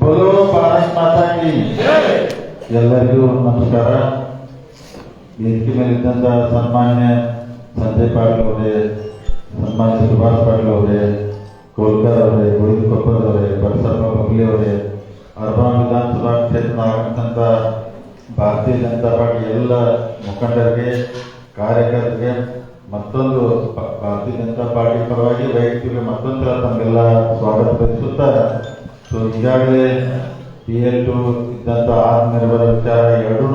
ಬೋಲೋ ಭಾರತ್ ಮಾತಾಡಿ ಎಲ್ಲರಿಗೂ ನಮಸ್ಕಾರ. ವೇದಿಕೆ ಮೇಲಿದ್ದಂಥ ಸನ್ಮಾನ್ಯ ಸಂಜಯ್ ಪಾಟೀಲ್ ಅವರೇ ಸನ್ಮಾನ್ಯ ಸುಭಾಷ್ ಪಾಟೀಲ್ ಅವರೇ ಕೋಲ್ಕರ್ ಅವರೇ, ಗೋವಿಂದ ಅವರೇ ಬಸಪ್ಪ ಬಗ್ಲಿ ಅವರೇ, ಅರ್ಬಾ ವಿಧಾನಸಭಾ ಕ್ಷೇತ್ರನಾಗಂತ ಭಾರತೀಯ ಜನತಾ ಪಾರ್ಟಿ ಎಲ್ಲ ಮುಖಂಡರಿಗೆ, ಕಾರ್ಯಕರ್ತರಿಗೆ, ಮತ್ತೊಂದು ಭಾರತೀಯ ಜನತಾ ಪಾರ್ಟಿ ಪರವಾಗಿ ವೈಯಕ್ತಿಕ ಮತ್ತೊಂದು ತಮಗೆಲ್ಲ ಸ್ವಾಗತ ಬಯಸುತ್ತಾ ಸೊ ಈಗಾಗಲೇ ಪಿ ಎಲ್ ಟು ಇದ್ದಂಥ ಆತ್ಮನಿರ್ಭರ ವಿಚಾರ ಎರಡೂ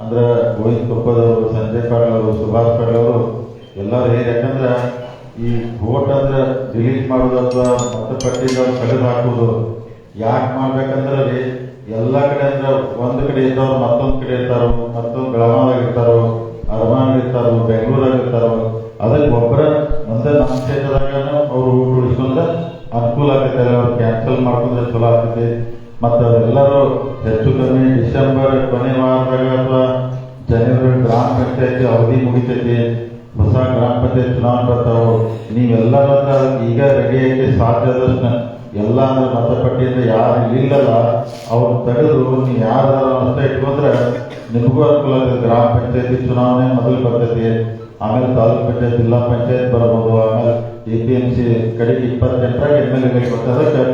ಅಂದ್ರೆ ಗೋವಿಂದ ಕೊಪ್ಪದವರು ಸಂಜಯ್ ಪಾಟೀಲ್ ಸುಭಾಷ್ ಪಾಟೀಲ್ ಅವರು ಎಲ್ಲರೂ ಹೇಳಿ ಯಾಕಂದ್ರೆ ಈ ವೋಟ್ ಅಂದ್ರೆ ಡಿಲೀಟ್ ಮಾಡೋದು ಅಥವಾ ಮತಪಟ್ಟಿದ ಕಳೆದು ಹಾಕೋದು ಯಾಕೆ ಮಾಡ್ಬೇಕಂದ್ರೆ ರೀ ಎಲ್ಲ ಕಡೆ ಅಂದ್ರೆ ಒಂದು ಕಡೆ ಇದ್ದವ್ರು ಮತ್ತೊಂದು ಕಡೆ ಇರ್ತಾರೋ, ಮತ್ತೊಂದು ಗ್ರಾಮದಾಗ ಇರ್ತಾರೋ ಅರಮಾನ ಇರ್ತಾರೋ ಬೆಂಗಳೂರಾಗ ಇರ್ತಾರೋ ಅದಕ್ಕೆ ಒಬ್ಬರ ಪಂಚಾಯತಿ ಅವಧಿ ಮುಗಿತೈತಿ, ಹೊಸ ಗ್ರಾಮ ಪಂಚಾಯತ್ ಚುನಾವಣೆ ಬರ್ತಾವೆ, ನೀವೆಲ್ಲರೂ ಅಂದ್ರೆ ಈಗ ರೆಡಿ ಆಗಿ ಸಾಧ್ಯ ಆದಷ್ಟು ಎಲ್ಲ ಅಂದ್ರೆ ಮತಪಟ್ಟಿಯಿಂದ ಯಾರು ಇಲ್ಲಲ್ಲ ಅವ್ರು ತೆಗೆದು ನೀವು ಯಾರು ಅಂತ ಇಟ್ಕೊಂಡ್ರೆ ನಿಮಗೂ ಅನುಕೂಲ ಆಗ್ತದೆ. ಗ್ರಾಮ ಪಂಚಾಯತ್ ಚುನಾವಣೆ ಮೊದಲು ಬರ್ತೈತಿ, ಆಮೇಲೆ ತಾಲೂಕ್ ಪಂಚಾಯತ್, ಜಿಲ್ಲಾ ಪಂಚಾಯತ್ ಬರಬಹುದು, ಆಮೇಲೆ ಎ ಪಿ ಎಂ ಸಿ ಕಡೆಗೆ ಇಪ್ಪತ್ತೆಂಟರಾಗ ಎಂ ಎಲ್ ಎಗಳಿಗೆ ಬರ್ತದಕ್ಕೆ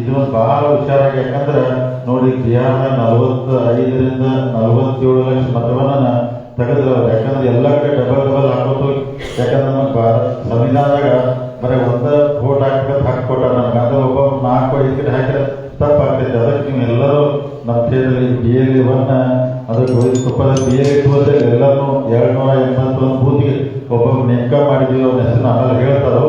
ಇದು ಬಹಳ ಹುಷಾರ ಯಾಕಂದ್ರೆ ನೋಡಿ ಬಿಹಾರ ನಲವತ್ತ ಐದರಿಂದ ನಲವತ್ತೇಳು ಲಕ್ಷ ಮತವನ್ನ ತೆಗೆದ್ರು ಯಾಕಂದ್ರೆ ಎಲ್ಲ ಕಡೆ ಡಬಲ್ ಡಬಲ್ ಹಾಕೋದು ಯಾಕಂದ್ರೆ ನಮ್ಮ ಭಾರತ ಸಂವಿಧಾನದಾಗ ಬರೀ ಒಂದ ಓಟ್ ಹಾಕ್ಬೇಕಂತ ಹಾಕ್ಕೊಟ್ಟ ನಮ್ಗೆ ಅದು ಒಬ್ಬ ನಾಲ್ಕು ಐದು ಕಡೆ ಹಾಕಿದ್ರೆ ತಪ್ಪಾಗ್ತೈತೆ. ಅದಕ್ಕೆ ನೀವು ಎಲ್ಲರೂ ನಮ್ಮ ಕ್ಷೇತ್ರದಲ್ಲಿ ಬಿ ಎಲ್ ಒನ್ನ ಅದು ಕೊಪ್ಪದ ಬಿ ಎಲ್ ಟು ಅಂದ್ರೆ ಎಲ್ಲರೂ ಎರಡು ನೂರ ಎಂಬತ್ತೊಂದು ಬೂತ್ಗೆ ಒಬ್ಬೊಬ್ಬ ನೇಮಕ ಮಾಡಿದ್ವಿ ಅವ್ರ ಹೆಸರು ಆಮೇಲೆ ಹೇಳ್ತಾರೋ,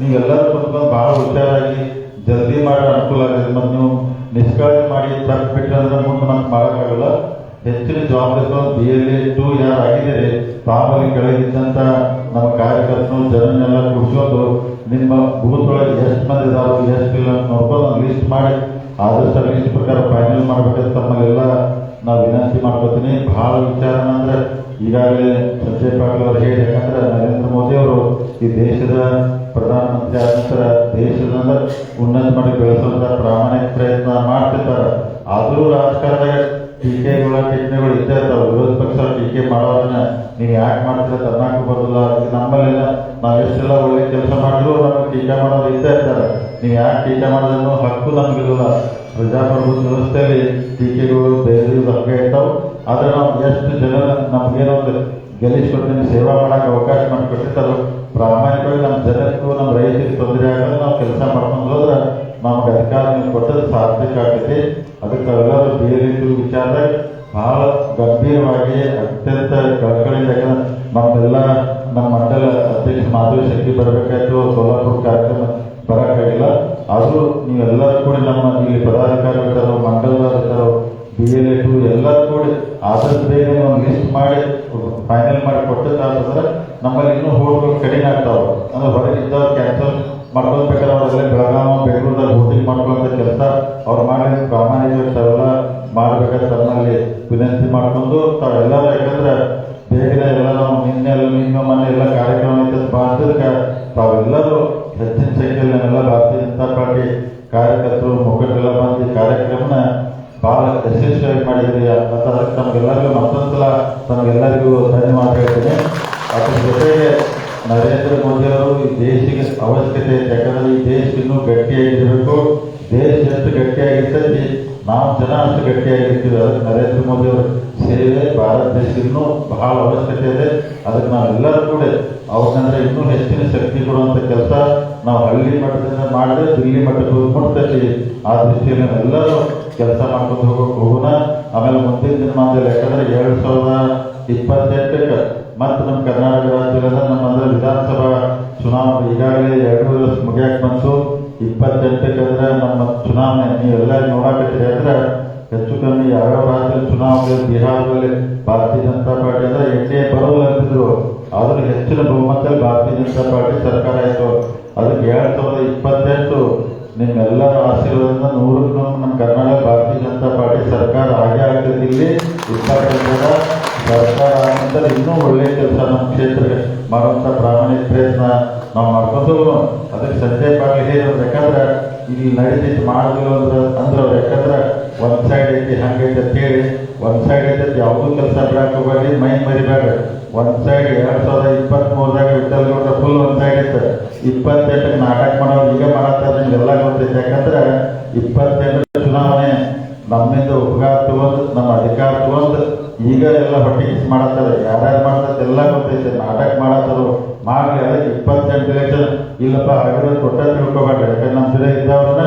ನೀವೆಲ್ಲರೂ ಕುತ್ಕೊಂಡು ಬಹಳ ಹುಷಾರಾಗಿ ಜಲ್ದಿ ಮಾಡೋ ಅನುಕೂಲ ಆಗಿದೆ. ಮತ್ತು ನೀವು ನಿಷ್ಕಾಳಜಿ ಮಾಡಿ ತಪ್ಪು ಬಿಟ್ಟರೆ ಅಂದ್ರೆ ಮುಂದೆ ನಮ್ಗೆ ಮಾಡೋಕ್ಕಾಗಲ್ಲ. ಹೆಚ್ಚಿನ ಜವಾಬ್ದಾರಿ ಬಿ ಎಲ್ ಎ ಟು ಯಾರು ಆಗಿದ್ದಾರೆ ತಾವಲ್ಲಿ ಕೆಳಗಿದ್ದಂಥ ನಮ್ಮ ಕಾರ್ಯಕರ್ತರು ಜನನೆಲ್ಲ ಕುಡಿಸ್ಕೊಂಡು ನಿಮ್ಮ ಬೂತ್ ಒಳಗೆ ಎಷ್ಟು ಮಂದಿ ಇದಾರೋ, ಎಷ್ಟು ಇಲ್ಲ ನೋಡ್ಕೊಂಡು ಒಂದು ಲಿಸ್ಟ್ ಮಾಡಿ, ಆದಷ್ಟು ಲಿಸ್ಟ್ ಪ್ರಕಾರ ಫೈನಲ್ ಮಾಡ್ಬೇಕಂತ ತಮ್ಮಲ್ಲೆಲ್ಲ ನಾವು ವಿನಂತಿ ಮಾಡ್ಕೋತೀನಿ. ಬಹಳ ವಿಚಾರ ಅಂದ್ರೆ ಈಗಾಗಲೇ ಸಂಜಯ್ ಪಾಟೀಲ್ ಅವರು ಹೇಳಿ ಯಾಕಂದ್ರೆ ನರೇಂದ್ರ ಮೋದಿ ಅವರು ಈ ದೇಶದ ಪ್ರಧಾನಮಂತ್ರಿ ಆದ ನಂತರ ದೇಶದ ಉನ್ನತ ಮಾಡಿ ಬೆಳೆಸುವಂತ ಪ್ರಾಮಾಣಿಕ ಪ್ರಯತ್ನ ಮಾಡ್ತಿರ್ತಾರೆ. ಆದರೂ ರಾಜಕಾರಣದಾಗ ಟೀಕೆಗಳ ಟೀಕೆಗಳು ಇದ್ದೇ ಇರ್ತಾವೆ. ವಿರೋಧ ಪಕ್ಷ ಟೀಕೆ ಮಾಡೋದನ್ನ. ನೀವು ಯಾಕೆ ಮಾಡ್ತೀರ ತನ್ನಕ್ಕೆ ಬರೋದಿಲ್ಲ ನಮ್ಮಲ್ಲೆಲ್ಲ ನಾವು ಎಷ್ಟೆಲ್ಲ ಒಳ್ಳೆ ಕೆಲಸ ಮಾಡಿದ್ರು ನಮಗೆ ಟೀಕೆ ಮಾಡೋರು ಇದ್ದೇ ಇರ್ತಾರೆ. ನೀವು ಯಾಕೆ ಟೀಕೆ ಮಾಡೋದನ್ನು ಹಕ್ಕು ನಮಗಿಲ್ಲ ಪ್ರಜಾಪ್ರಭುತ್ವ ವ್ಯವಸ್ಥೆಯಲ್ಲಿ ಟೀಕೆಗಳು ಬೇರೆ ಹಂಗೆ ಇರ್ತಾವೆ. ಆದರೆ ನಾವು ಎಷ್ಟು ಜನ ನಮ್ಗೇನೋ ಒಂದು ಗೆಲ್ಲಿಸ್ಕೊಡ್ತೀನಿ, ಸೇವಾ ಮಾಡಕ್ಕೆ ಅವಕಾಶ ಮಾಡಿಕೊಟ್ಟಿರ್ತಾರೋ, ಪ್ರಾಮಾಣಿಕವಾಗಿ ನಮ್ಮ ಜನಕ್ಕೂ ನಮ್ಮ ರೈತರಿಗೆ ತೊಂದರೆ ಆಗಲ್ಲ. ನಾವು ಕೆಲಸ ಮಾಡ್ಕೊಂಡು ಹೋದ್ರೆ ನಮ್ಗೆ ಅಧಿಕಾರ ನೀವು ಕೊಟ್ಟದ್ದು ಸಾರ್ಥಕ ಆಗ್ತೈತಿ ಅದಕ್ಕೆ ಎಲ್ಲರೂ ಬೇರೆ ವಿಚಾರ, ಬಹಳ ಗಂಭೀರವಾಗಿ ಅತ್ಯಂತ ಕಳಕಳಿಯಿಂದ ನಮ್ಮೆಲ್ಲ, ನಮ್ಮ ಮಂಡಲ ಅಧ್ಯಕ್ಷ ಮಾಧವಿ ಶಕ್ತಿ ಬರಬೇಕಾಯ್ತು, ಸೋಲಾಪುರ ಕಾರ್ಯಕ್ರಮ ಬರೋಕ್ಕಾಗಿಲ್ಲ. ಆದರೂ ನೀವೆಲ್ಲರೂ ಕೂಡ ನಮ್ಮ ಇಲ್ಲಿ ಪದಾಧಿಕಾರಿಗಳು ಮಂಡಲದವ್ರು ಬಿ ಎಲ್ ಟು ಎಲ್ಲರೂ ಕೂಡ ಆದಷ್ಟು ಬೇಗ ಲಿಸ್ಟ್ ಮಾಡಿ ಫೈನಲ್ ಮಾಡಿ ಕೊಟ್ಟದ್ದಾದ್ರೆ ನಮ್ಮಲ್ಲಿ ಇನ್ನೂ ಹೋಟ್ಗಳು ಕಡಿಮೆ ಆಗ್ತಾವೆ. ಅಂದ್ರೆ ಹೊರಗಿದ್ದವ್ರು ಕ್ಯಾನ್ಸಲ್ ಮಾಡ್ಕೊಳ್ಬೇಕಾದ್ರೆ ಅವರೆಲ್ಲ ಬೆಳಗಾವಿ ಬೆಂಗಳೂರಲ್ಲಿ ಹೋಟೆಲ್ ಮಾಡ್ಕೊಳ್ಳೋ ಕೆಲಸ ಅವ್ರು ಮಾಡಿ ಪ್ರಾಮಾಣಿಕ ತಾವೆಲ್ಲ ಮಾಡಬೇಕಾದ್ರೆ ತಮ್ಮಲ್ಲಿ ವಿನಂತಿ ಮಾಡ್ಕೊಂಡು ತಾವೆಲ್ಲರೂ ಯಾಕಂದ್ರೆ ಬೇಗನೆ ಎಲ್ಲ ನಾವು ನಿನ್ನೆ ಎಲ್ಲ ಮನೆ ಎಲ್ಲ ಕಾರ್ಯಕ್ರಮ ಇದ್ದದ್ದು ಬಾಂಧದಕ್ಕೆ ತಾವೆಲ್ಲರೂ ಹೆಚ್ಚಿನ ಸಂಖ್ಯೆಯಲ್ಲಿ ನಾವೆಲ್ಲ ಭಾರತೀಯ ಜನತಾ ಪಾರ್ಟಿ ಕಾರ್ಯಕರ್ತರು, ಮುಖಂಡರೆಲ್ಲ ಬಂದು ಕಾರ್ಯಕ್ರಮನ ಬಹಳ ಯಶಸ್ವಿಯಾಗಿ ಮಾಡಿದ್ರಿ. ಅಂತ ತಮಗೆಲ್ಲರಿಗೂ ಮತ್ತೊಂದ್ಸಲ ತಮಗೆಲ್ಲರಿಗೂ ಧನ್ಯವಾದ ಹೇಳ್ತೀನಿ. ಅದ್ರ ಜೊತೆಗೆ ನರೇಂದ್ರ ಮೋದಿ ಅವರು ಈ ದೇಶಕ್ಕೆ ಅವಶ್ಯಕತೆ ಐತೆ ಯಾಕಂದ್ರೆ ಈ ದೇಶ ಇನ್ನೂ ಗಟ್ಟಿಯಾಗಿರಬೇಕು. ದೇಶ ಎಷ್ಟು ಗಟ್ಟಿಯಾಗಿರ್ತೈತಿ ನಾವು ಜನ ಅಷ್ಟು ಗಟ್ಟಿಯಾಗಿರ್ತೀವಿ. ಅದಕ್ಕೆ ನರೇಂದ್ರ ಮೋದಿ ಅವರ ಸೇವೆ ಭಾರತ ದೇಶ ಇನ್ನೂ ಬಹಳ ಅವಶ್ಯಕತೆ ಇದೆ. ಅದಕ್ಕೆ ನಾವೆಲ್ಲರೂ ಕೂಡ ಅವ್ರನ್ನಂದ್ರೆ ಇನ್ನೂ ಹೆಚ್ಚಿನ ಶಕ್ತಿ ಕೊಡುವಂಥ ಕೆಲಸ ನಾವು ಹಳ್ಳಿ ಮಟ್ಟದಿಂದ ಮಾಡಿದ್ರೆ ದಿಲ್ಲಿ ಮಟ್ಟಕ್ಕೆ ಮುಟ್ತೈತಿ. ಆ ದೃಷ್ಟಿಯಲ್ಲಿ ನಾವೆಲ್ಲರೂ ಕೆಲಸ ಮಾಡ್ಕೊಂಡು ಹೋಗೋಕೆ ಹೋಗೋಣ. ಆಮೇಲೆ ಮುಂದಿನ ದಿನಮಾನದಲ್ಲಿ ಯಾಕಂದ್ರೆ ಎರಡು ಸಾವಿರದ ಇಪ್ಪತ್ತೆಂಟಕ್ಕೆ ಮತ್ತು ನಮ್ಮ ಕರ್ನಾಟಕ ರಾಜ್ಯದ ನಮ್ಮ ಅಂದರೆ ವಿಧಾನಸಭಾ ಚುನಾವಣೆ ಈಗಾಗಲೇ ಎರಡು ವರ್ಷ ಮುಗಿಯಕ್ಕೆ ಬಂತು. ಇಪ್ಪತ್ತೆಂಟಕ್ಕೆ ಅಂದ್ರೆ ನಮ್ಮ ಚುನಾವಣೆ ನೀವೆಲ್ಲ ನೋಡಕತ್ತೀರಿ. ಅಂದ್ರೆ ಹೆಚ್ಚು ಕಮ್ಮಿ ಯಾವ್ಯಾವ ರಾಜ್ಯದ ಚುನಾವಣೆ ಬಿಹಾರದಲ್ಲಿ ಭಾರತೀಯ ಜನತಾ ಪಾರ್ಟಿ ಅಂದ್ರೆ ಎಣ್ಣೆ ಬರೋಲ್ಲ ಅಂತಿದ್ರು. ಆದ್ರೆ ಹೆಚ್ಚಿನ ಬಹುಮತದಲ್ಲಿ ಭಾರತೀಯ ಜನತಾ ಪಾರ್ಟಿ ಸರ್ಕಾರ ಆಯಿತು. ಅದಕ್ಕೆ ಎರಡ್ ಸಾವಿರದ ಇಪ್ಪತ್ತೆಂಟು ನಿಮ್ಮೆಲ್ಲರ ಆಶೀರ್ವಾದದಿಂದ ನೂರಕ್ಕೆ ನೂರು ನಮ್ಮ ಕರ್ನಾಟಕ ಭಾರತೀಯ ಜನತಾ ಪಾರ್ಟಿ ಸರ್ಕಾರ ಹಾಗೆ ಆಗ್ತದೆ ಇಲ್ಲಿ. ಇಪ್ಪತ್ತೆಂಟರ ಸರ್ಕಾರ ಅಂತಂದ್ರೆ ಇನ್ನೂ ಒಳ್ಳೆಯ ಕೆಲಸ ನಮ್ಮ ಕ್ಷೇತ್ರಕ್ಕೆ ಮಾಡುವಂಥ ಪ್ರಾಮಾಣಿಕ ಪ್ರಯತ್ನ ನಾವು ಮಾಡ್ಕೊಂಡು ಅದಕ್ಕೆ ಸಂಜಯ್ ಪಾಟೀಲ್ ಹೇಳಿದ್ರು ಯಾಕಂದ್ರೆ ಇಲ್ಲಿ ನಡೀತೈತಿ ಮಾಡಿದ್ವಿ ಅಂದ್ರೆ ಅಂದ್ರೆ ಯಾಕಂದ್ರೆ ಒಂದು ಸೈಡ್ ಐತೆ ಯಾವುದೂ ಕೆಲಸ ಬಿಡಕ್ಕೆ ಹೋಗಿ ಮೈ ಮರಿಬೇಡ. ಒಂದು ಸೈಡ್ ಎರಡು ಸಾವಿರದ ಇಪ್ಪತ್ತ್ ಮೂರದಾಗ ವಿಠಲ್ ಗೌಡ ಫುಲ್ ಒಂದ್ ಸೈಡ್ ಇತ್ತು. ಇಪ್ಪತ್ತೆಂಟಕ್ಕೆ ನಾಟಕ ಮಾಡೋರು ಈಗ ಮಾಡತ್ತಾರ, ನಿಮ್ಗೆಲ್ಲ ಗೊತ್ತೈತೆ. ಯಾಕಂದ್ರೆ ಇಪ್ಪತ್ತೆಂಟರ ಚುನಾವಣೆ ನಮ್ಮಿಂದ ಉಪಕಾರ ತಗೊಂಡು ನಮ್ಮ ಅಧಿಕಾರ ತಗೊಂಡು ಈಗ ಎಲ್ಲ ಹೊಟ್ಟೆ ಮಾಡತ್ತಾರೆ ಯಾರ್ಯಾರು ಮಾಡ್ತಾರೆ ಎಲ್ಲ ಗೊತ್ತೈತೆ. ನಾಟಕ ಮಾಡತ್ತಾರು. ಮಾಡ್ಲಿ ಅದಕ್ಕೆ ಇಪ್ಪತ್ತೆಂಟು ಲಕ್ಷ ಇಲ್ಲಪ್ಪ ಹಾಗಾದ್ರೆ ಕೊಟ್ಟ ತಿಳ್ಕೊಬೇಡ್ರಿ. ಯಾಕಂದ್ರೆ ನಮ್ಮ ಜೊತೆ ಇದ್ದವ್ರನ್ನ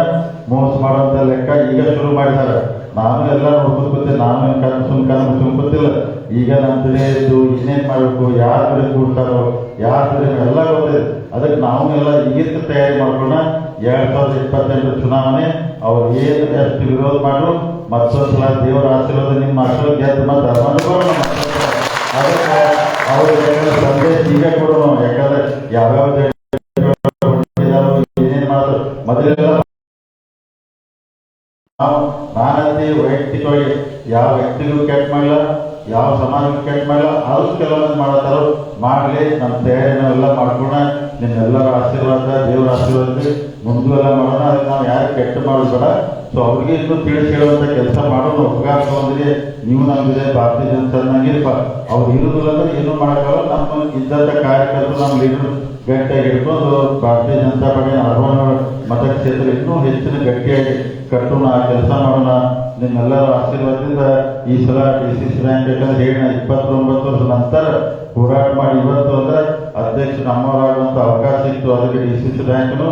ಮೋಸ ಮಾಡೋಂಥ ಲೆಕ್ಕ ಈಗ ಶುರು ಮಾಡಿದ್ದಾರೆ. ನಾನು ಎಲ್ಲ ನೋಡ್ಕೊಂಡು ಕೂತೀನಿ ನಾನು ಕಣ್ಣು ಸುಮ್ ಸುಮ್ ಈಗ ನಮ್ಮ ಜೊತೆ ಇದ್ದು ಏನು ಮಾಡಬೇಕು, ಯಾರ ಜೊತೆ ಕೂಡ್ತಾರೋ, ಯಾರ ಕಡೆ ಎಲ್ಲ ಗೊತ್ತಿದೆ ಅದಕ್ಕೆ ನಾವು ಎಲ್ಲ ಈಗಿನ ತಯಾರಿ ಮಾಡ್ಕೊಂಡ ಎರಡ್ ಸಾವಿರದ ಇಪ್ಪತ್ತೆಂಟು ಚುನಾವಣೆ, ಅವ್ರು ಏನು ಎಷ್ಟು ವಿರೋಧ ಮಾಡು ಮತ್ತೊಂದು ಸಲ ದೇವರ ಆಶೀರ್ವಾದ ನಿಮ್ಮ ಮಕ್ಕಳು ಗೆದ್ದು ಮತ್ತೆ ಅನುಭವ ಅದಕ್ಕೆ ಅವ್ರಿಗೆ ಸಂದೇಶ ಈಗ ಕೊಡೋಣ. ಯಾಕಂದ್ರೆ ಯಾವ್ಯಾವ ಏನೇನ್ ಮಾಡೋದು ಮೊದಲೆಲ್ಲ ನಾವು ನಾನಂತೆ ವೈಯಕ್ತಿಕವಾಗಿ ಯಾವ ವ್ಯಕ್ತಿಗೂ ಕೆಟ್ಟ ಮಾಡಿಲ್ಲ ಯಾವ ಸಮಾಜಕ್ಕೂ ಕೆಟ್ಟ ಮಾಡಿಲ್ಲ ಅದು ಕೆಲವೊಂದು ಮಾಡತ್ತಾರೋ ಮಾಡಲಿ ನಮ್ಮ ತಯಾರಿನ ಎಲ್ಲ ಮಾಡ್ಕೊಣ ನಿಮ್ಮೆಲ್ಲರ ಆಶೀರ್ವಾದ, ದೇವರ ಆಶೀರ್ವಾದ ಮುಂದೂ ಎಲ್ಲ ಮಾಡೋಣ, ಅದಕ್ಕೆ ನಾವು ಯಾರು ಕೆಟ್ಟ ಮಾಡಬೇಡ ಬೇಡ. ಸೊ ಅವ್ರಿಗೆ ಇನ್ನೂ ತಿಳಿಸಿ ಹೇಳುವಂತ ಕೆಲಸ ಮಾಡೋದು ಉಪಕಾರ ಅಂದರೆ ನೀವು ನಮ್ಗಿದೆ, ಭಾರತೀಯ ಜನತಾ ನಂಗಿರಪ್ಪ ಅವ್ರು ಇರುದಿಲ್ಲ ಅಂದ್ರೆ ಏನೂ ಮಾಡೋಕ್ಕಾಗಲ್ಲ. ನಮ್ಮ ಇದ್ದಂಥ ಕಾರ್ಯಕರ್ತರು, ನಮ್ಮ ಲೀಡರ್ ಗಟ್ಟಿಯಾಗಿ ಇಟ್ಕೊಂಡು ಭಾರತೀಯ ಜನತಾ ಪಾರ್ಟಿ ಅರ್ವಣ ಮತಕ್ಷೇತ್ರ ಇನ್ನೂ ಹೆಚ್ಚಿನ ಗಟ್ಟಿಯಾಗಿ ಕಟ್ಟೋಣ, ಕೆಲಸ ಮಾಡೋಣ, ನಿಮ್ಮೆಲ್ಲರ ಆಶೀರ್ವಾದದಿಂದ ಈ ಸಲ ಡಿ ಸಿ ಸಿ ಬ್ಯಾಂಕ್ ಯಾಕಂದ್ರೆ ಹೇಳಿ ಇಪ್ಪತ್ತೊಂಬತ್ತು ವರ್ಷ ನಂತರ ಹೋರಾಟ ಮಾಡಿ ಇವತ್ತು ಅಂದ್ರೆ ಅಧ್ಯಕ್ಷ ನಮ್ಮವರಾಗುವಂತ ಅವಕಾಶ ಇತ್ತು. ಅದಕ್ಕೆ ಡಿ ಸಿ ಸಿ ಬ್ಯಾಂಕ್ನು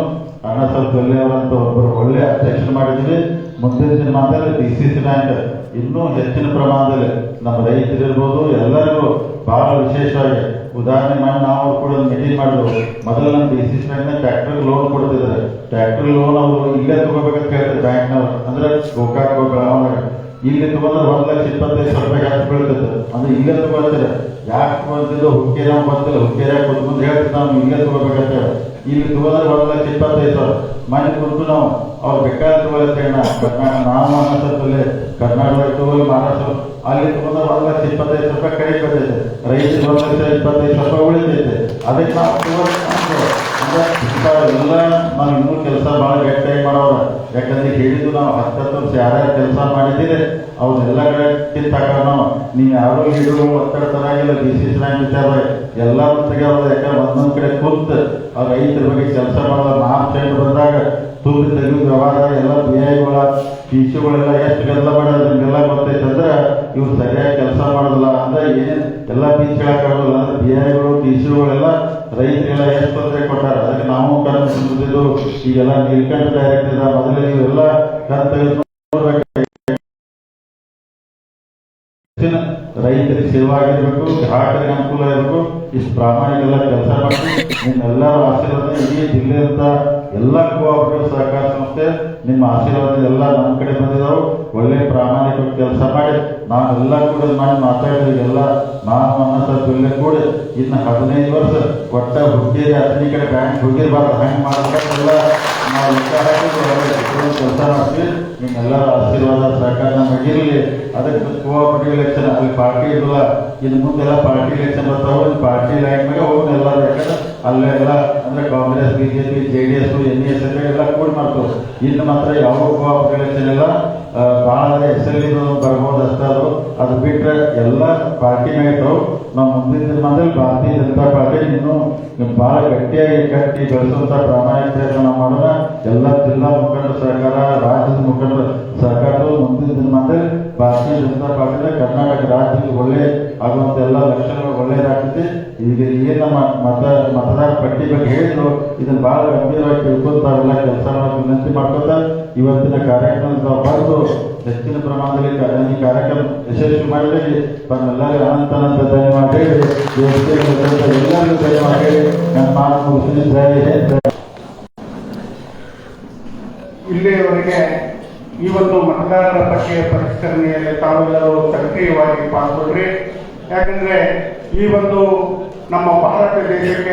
ಅಣ್ಣ ಸ್ವಲ್ಪ ಅವರಂತ ಒಬ್ಬರು ಒಳ್ಳೆ ಅಧ್ಯಕ್ಷ ಮಾಡಿದ್ವಿ. ಮುಂದಿನ ದಿನಮಾನದಲ್ಲಿ ಡಿ ಸಿ ಸಿ ಬ್ಯಾಂಕ್ ಇನ್ನೂ ಹೆಚ್ಚಿನ ಪ್ರಮಾಣದಲ್ಲಿ ನಮ್ಮ ರೈತರಿರ್ಬೋದು ಎಲ್ಲರಿಗೂ ಬಹಳ ವಿಶೇಷವಾಗಿ ಉದಾಹರಣೆ ಮಾಡಿ ನಾವು ಕೂಡ ಮೀಟಿಂಗ್ ಮಾಡಿದ್ರು. ಮೊದಲು ನಮ್ಮ ಡಿ ಸಿ ಬ್ಯಾಂಕ್ನ ಟ್ರ್ಯಾಕ್ಟರ್ ಲೋನ್ ಕೊಡ್ತಿದ್ದಾರೆ. ಟ್ರ್ಯಾಕ್ಟರ್ ಲೋನ್ ಅವರು ಇಲ್ಲೇ ತಗೋಬೇಕಂತ ಹೇಳ್ತಾರೆ ಬ್ಯಾಂಕ್ನವ್ರು. ಅಂದ್ರೆ ಗೋಕಾಕ್, ಬೆಳಗಾವಿ ಇಲ್ಲಿ ತಗೊಂಡ್ರೆ ಒಂದ್ ಲಕ್ಷ ಇಪ್ಪತ್ತೈದು ಸಾವಿರ ರೂಪಾಯಿ ಯಾಕೆ ಬೀಳ್ತದೆ ಅಂದ್ರೆ ಇಲ್ಲೇ ತಗೋತಾರೆ ಯಾಕೆ ಬಂದಿದ್ದು ಹುಕ್ಕೇರ ಬಂದಿಲ್ಲ ಹುಕ್ಕೇರ ಕುತ್ಕೊಂಡು ಹೇಳ್ತೀವಿ ನಾವು, ಇಲ್ಲೇ ತಗೋಬೇಕಂತ ಹೇಳಿ ಇಲ್ಲಿ ತಗೊಂಡ್ರೆ ಒಂದ್ ಲಕ್ಷ ಇಪ್ಪತ್ತೈದು ಸಾವಿರ. ಮನೆ ಕುಂತು ನಾವು, ಅವ್ರು ತಗೊಳತ್ತೆ ಕರ್ನಾಟಕ ನಾವು ಅನ್ನೋದ್ರಲ್ಲಿ ಕರ್ನಾಟಕ ತಗೊಳ್ಳಿ ಮಹಾರಾಷ್ಟ್ರ, ಅಲ್ಲಿ ತಗೊಂಡ್ರೆ ಒಂದ್ ಇಪ್ಪತ್ತೈದು ರೂಪಾಯಿ ಕಡಿಮೆ ಬರ್ತೈತೆ ರೈತರಿಗೆ ಒಂದ್ ಲಕ್ಷ ಇಪ್ಪತ್ತೈದು ರೂಪಾಯಿ ಉಳಿತೈತೆ. ಅದಕ್ಕೆ ನಾವು ನಾವು ಇನ್ನೂ ಕೆಲಸ ಭಾಳ ಗಟ್ಟಿಯಾಗಿ ಮಾಡೋರ? ಯಾಕಂದ್ರೆ ಹೇಳಿದ್ದು ನಾವು ಹತ್ತತ್ತು ವರ್ಷ ಯಾರ್ಯಾರು ಕೆಲಸ ಮಾಡಿದ್ದೀರಿ. ಅವ್ರನ್ನೆಲ್ಲ ಕಡೆ ಕಿತ್ತಾಕ ನಾವು. ನೀವು ಯಾರು ಹಿಡಿದು ಒತ್ತಡ ತರಾಗಿಲ್ಲ ಡಿ ಸಿ ಸಿ ವಿಚಾರ ಎಲ್ಲರೂ ತೆಗೆಯೋದು ಯಾಕಂದ್ರೆ ಒಂದೊಂದು ಕಡೆ ಕೂತ್ ಆ ರೈತರ ಬಗ್ಗೆ ಕೆಲಸ ಮಾಡೋದು ನಾಲ್ಕು ಸೈಡ್ ಬಂದಾಗ ತುಂಬಿ ತೆಗೆದು ವ್ಯವಹಾರ, ಎಲ್ಲ ಬಿ ಐಗಳ ಟಿ ಸಿಗಳೆಲ್ಲ ಎಷ್ಟು ಕೆಲಸ ಮಾಡೋದು ನಿಮಗೆಲ್ಲ ಗೊತ್ತೈತೆ ಅಂದ್ರೆ ಇವ್ರು ಸರಿಯಾಗಿ ಕೆಲಸ ಮಾಡೋದಿಲ್ಲ ಅಂದ್ರೆ ಏನೇನು ಎಲ್ಲ ಬೀಚ್ ಹೇಳಕ್ಕಾಗೋದಿಲ್ಲ ಅಂದ್ರೆ ಬಿ ಐಗಳು ಟಿ ಸಿಗಳೆಲ್ಲ ರೈತರಿಗೆಲ್ಲ ಎಷ್ಟು ತೊಂದರೆ ಕೊಟ್ಟಾರ? ಅದಕ್ಕೆ ನಾವು ಕರೆಂಟ್ ಈಗೆಲ್ಲ ನೀಲ್ಕಂಠ ಡೈರೆಕ್ಟ್ ಇದೆ ಮೊದಲೇ ನೋಡ್ಬೇಕು ಹೆಚ್ಚಿನ ರೈತರಿಗೆ ಸೇವಾ ಆಗಿರಬೇಕು ಗ್ರಾಹಕರಿಗೆ ಅನುಕೂಲ ಇರಬೇಕು, ಇಷ್ಟು ಪ್ರಾಮಾಣಿಕ ಕೆಲಸ ಮಾಡಿ ನಿಮ್ಮೆಲ್ಲರ ಆಶೀರ್ವಾದ ಇಡೀ ಜಿಲ್ಲೆಯಿಂದ ಎಲ್ಲ ಕೋಆಪರೇಟಿವ್ ಸಹಕಾರ ಸಂಸ್ಥೆ, ನಿಮ್ಮ ಆಶೀರ್ವಾದ ಎಲ್ಲ ನಮ್ಮ ಕಡೆ ಬಂದಿದ್ದಾವೆ ಒಳ್ಳೆ ಪ್ರಾಮಾಣಿಕ ಕೆಲಸ ಮಾಡಿ. ನಾವೆಲ್ಲ ಕೂಡ ಮಾಡಿ ಮಾತಾಡಿದ್ರಿಗೆಲ್ಲ ನಾನು ಅನ್ನೋ ಬೆಲೆ ಕೂಡ ಇನ್ನು ಹದಿನೈದು ವರ್ಷ ಒಟ್ಟ ಹುಟ್ಟಿದ ಹದಿನೈದು ಕಡೆ ಬ್ಯಾಂಕ್ ಹೋಗಿರ್ಬಾರ್ದು. ಹಂಗೆ ಮಾಡ್ಬೇಕೆಲ್ಲ ನಾವು ಲೆಕ್ಕ ಹಾಕಿದ್ರು ಕೆಲಸ ಮಾಡ್ತೀವಿ ನಿಮ್ಮೆಲ್ಲರ ಆಶೀರ್ವಾದ ಸಹಕಾರ ನಮಗಿರಲಿ ಅದಕ್ಕೆ ಕೋಆಪರೇಟಿವ್ ಎಲೆಕ್ಷನ್ ಅಲ್ಲಿ ಪಾರ್ಟಿ ಇರಲ್ಲ ಇನ್ನು ಮುಂದೆಲ್ಲ ಪಾರ್ಟಿ ಎಲೆಕ್ಷನ್ ಬರ್ತಾವೆ ಪಾರ್ಟಿ ಲೈನ್ ಮೇಲೆ ಹೋಗಿ ಎಲ್ಲ ಅಲ್ಲೇ ಎಲ್ಲ, ಅಂದ್ರೆ Congress B J D S, N S ಎಲ್ಲ ಕೂಡಿ ಮಾಡ್ತಾವೆ ಇನ್ನು ಮಾತ್ರ ಯಾವ ಕೋಆಪರೇಟಿವ್ ಎಲೆಕ್ಷನ್ ಎಲ್ಲ ಭಾಳ ಹೆಸರಲ್ಲಿ ಬರ್ಬೋದು ಅಷ್ಟೇ ಅದು ಅದು ಬಿಟ್ಟರೆ ಎಲ್ಲ ಪಾರ್ಟಿ ಇರ್ತಾವೆ. ನಮ್ಮ ಮುಂದಿನ ದಿನದಲ್ಲಿ ಭಾರತೀಯ ಜನತಾ ಪಾರ್ಟಿ ಇನ್ನೂ ಭಾಳ ಗಟ್ಟಿಯಾಗಿ ಕಟ್ಟಿ ಬೆಳೆಸುವಂಥ ಪ್ರಾಮಾಣಿಕ ಪ್ರಯತ್ನ ನಾವು ಮಾಡೋಣ. ಎಲ್ಲ ಜಿಲ್ಲಾ ಮುಖಂಡರ ಸಹಕಾರ ರಾಜ್ಯದ ಮುಖಂಡರ ಸಹಕಾರವು ಮುಂದಿನ ದಿನಮಾನದಲ್ಲಿ ಭಾರತೀಯ ಜನತಾ ಪಾರ್ಟಿನ ಕರ್ನಾಟಕ ರಾಜ್ಯಕ್ಕೆ ಒಳ್ಳೆ ಆಗುವಂತ ಎಲ್ಲ ಲಕ್ಷಣಗಳು ಒಳ್ಳೆಯದಾಗ್ತದೆ. ಈಗ ಏನ್ ನಮ್ಮ ಮತ, ಮತದಾರ ಪಟ್ಟಿ ಬಗ್ಗೆ ಹೇಳಿದ್ರು, ಇದನ್ನು ಬಹಳ ಗಂಭೀರವಾಗಿ ತಿಳ್ಕೊಂಡು ತಾವೆಲ್ಲ ಕೆಲಸ ವಿನಂತಿ ಮಾಡ್ಕೊತಾ ಇವತ್ತಿನ ಕಾರ್ಯಕ್ರಮ ತಾವು ಬರೆದು ಹೆಚ್ಚಿನ ಪ್ರಮಾಣದಲ್ಲಿ ಈ ಕಾರ್ಯಕ್ರಮ ಯಶಸ್ವಿ ಮಾಡಿದ್ರೆ ತಮ್ಮೆಲ್ಲರಿಗೂ ಅನಂತ ಅನಂತ ಧನ್ಯವಾದ ಹೇಳಿ ಎಲ್ಲರಿಗೂ ಧನ್ಯವಾದ ಹೇಳಿ ನನ್ನ ಮಾತು ಮುಗಿಸ್ತೀನಿ ಜೈ ಹಿಂದ್ ಜೈ ಇಲ್ಲಿಯವರೆಗೆ ಈ ಒಂದು ಮತದಾರರ ಪಟ್ಟಿಯ ಪರಿಷ್ಕರಣೆಯಲ್ಲಿ ತಾವೆಲ್ಲರೂ ಸಕ್ರಿಯವಾಗಿ ಪಾಲ್ಗೊಳ್ಳ್ರಿ ಯಾಕಂದ್ರೆ ಈ ಒಂದು ನಮ್ಮ ಭಾರತ ದೇಶಕ್ಕೆ